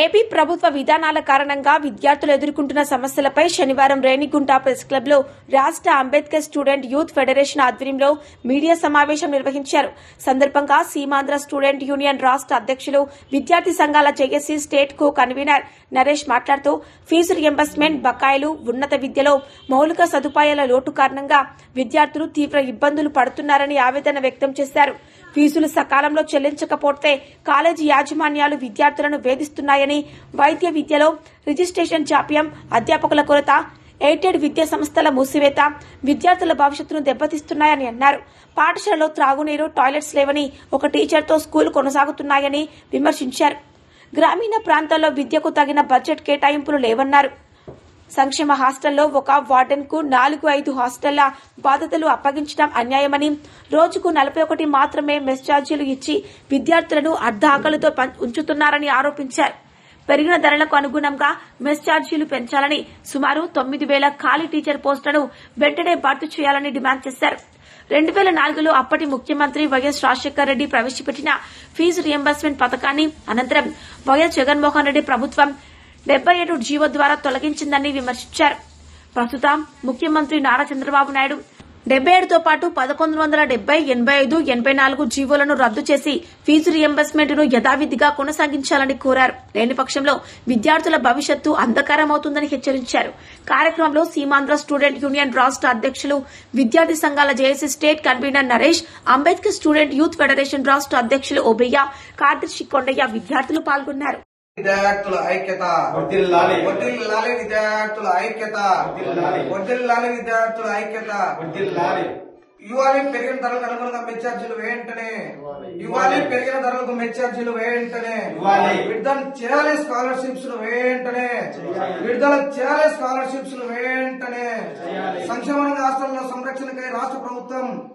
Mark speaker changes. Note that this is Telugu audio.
Speaker 1: ఏపీ ప్రభుత్వ విధానాల కారణంగా విద్యార్థులు ఎదుర్కొంటున్న సమస్యలపై శనివారం రేణిగుంట ప్రెస్ క్లబ్లో రాష్ట్ర అంబేద్కర్ స్టూడెంట్ యూత్ ఫెడరేషన్ ఆధ్వర్యంలో మీడియా సమావేశం నిర్వహించారు. సందర్భంగా సీమాంధ్ర స్టూడెంట్ యూనియన్ రాష్ట్ర అధ్యక్షులు విద్యార్థి సంఘాల JAC state co convener Naresh మాట్లాడుతూ ఫీజు రియంబర్స్మెంట్ బకాయిలు ఉన్నత విద్యలో మౌలిక సదుపాయాల లోటు కారణంగా విద్యార్థులు తీవ్ర ఇబ్బందులు పడుతున్నారని ఆవేదన వ్యక్తం చేశారు. ఫీజులు సకాలంలో చెల్లించకపోతే కాలేజీ యాజమాన్యాలు విద్యార్థులను వేధిస్తున్నాయని వైద్య విద్యలో రిజిస్ట్రేషన్ జాప్యం అధ్యాపకుల కొరత ఎయిటెడ్ విద్యా సంస్థల మూసివేత విద్యార్థుల భవిష్యత్తును దెబ్బతీస్తున్నాయని అన్నారు. పాఠశాలలో త్రాగునీరు టాయిలెట్స్ లేవని ఒక టీచర్తో స్కూల్ కొనసాగుతున్నాయని విమర్శించారు. గ్రామీణ ప్రాంతాల్లో విద్యకు తగిన బడ్జెట్ కేటాయింపులు లేవన్నారు. సంక్షేమ హాస్టల్లో ఒక వార్డెన్కు నాలుగు ఐదు హాస్టళ్ళ బాధ్యతలు అప్పగించడం అన్యాయమని రోజుకు నలభై ఒకటి మాత్రమే మెస్ ఛార్జీలు ఇచ్చి విద్యార్థులను అర్ధ ఆకలితో ఉంచుతున్నారని ఆరోపించారు. పెరిగిన ధరలకు అనుగుణంగా మెస్ ఛార్జీలు పెంచాలని సుమారు తొమ్మిది వేల ఖాళీ టీచర్ పోస్టులను వెంటనే భర్తీ చేయాలని డిమాండ్ చేశారు. రెండు వేల నాలుగులో అప్పటి ముఖ్యమంత్రి వైఎస్ రాజశేఖర రెడ్డి ప్రవేశపెట్టిన ఫీజు రియంబర్స్మెంట్ పథకాన్ని అనంతరం వైఎస్ జగన్మోహన్ రెడ్డి ప్రభుత్వం డెబ్బై ఏడు జీవో ద్వారా తొలగించిందని విమర్శించారు. ప్రస్తుతం ముఖ్యమంత్రి నారా చంద్రబాబు నాయుడు డెబ్బై ఏడుతో పాటు పదకొండు వందల డెబ్బై ఎనభై ఐదు ఎనభై నాలుగు జీవోలను రద్దు చేసి ఫీజు రియంబర్స్మెంట్ను యథావిధిగా కొనసాగించాలని కోరారు. లేని పక్షంలో విద్యార్థుల భవిష్యత్తు అంధకారమవుతుందని హెచ్చరించారు. కార్యక్రమంలో సీమాంధ్ర స్టూడెంట్ యూనియన్ రాష్ట్ర అధ్యక్షులు విద్యార్థి సంఘాల JAC state convener Naresh Ambedkar student youth federation రాష్ట్ర అధ్యక్షులు ఓబయ్య కార్తిక్ కొండయ్య విద్యార్థులు పాల్గొన్నారు.
Speaker 2: విద్యార్థుల ఐక్యత
Speaker 3: వర్ధిల్లాలి.
Speaker 2: వర్ధిల్లాలి విద్యార్థుల ఐక్యత
Speaker 3: వర్ధిల్లాలి.
Speaker 2: విద్యార్థుల ఐక్యత
Speaker 3: వర్ధిల్లాలి.
Speaker 2: ఇవ్వాలి పెరిగిన ధరలకు అనుగుణంగా మెచ్చార్జీలు వెంటనే ఇవ్వాలి పెరిగిన ధరలకు మెచ్చార్జీలు
Speaker 3: ఇవ్వాలి.
Speaker 2: విడుదల చేయాలి స్కాలర్షిప్స్
Speaker 3: చేయాలి.
Speaker 2: విడుదల చేయాలి స్కాలర్షిప్స్
Speaker 3: చేయాలి.
Speaker 2: సంక్షేమ హాస్టల్లో సంరక్షణకై రాష్ట్ర ప్రభుత్వం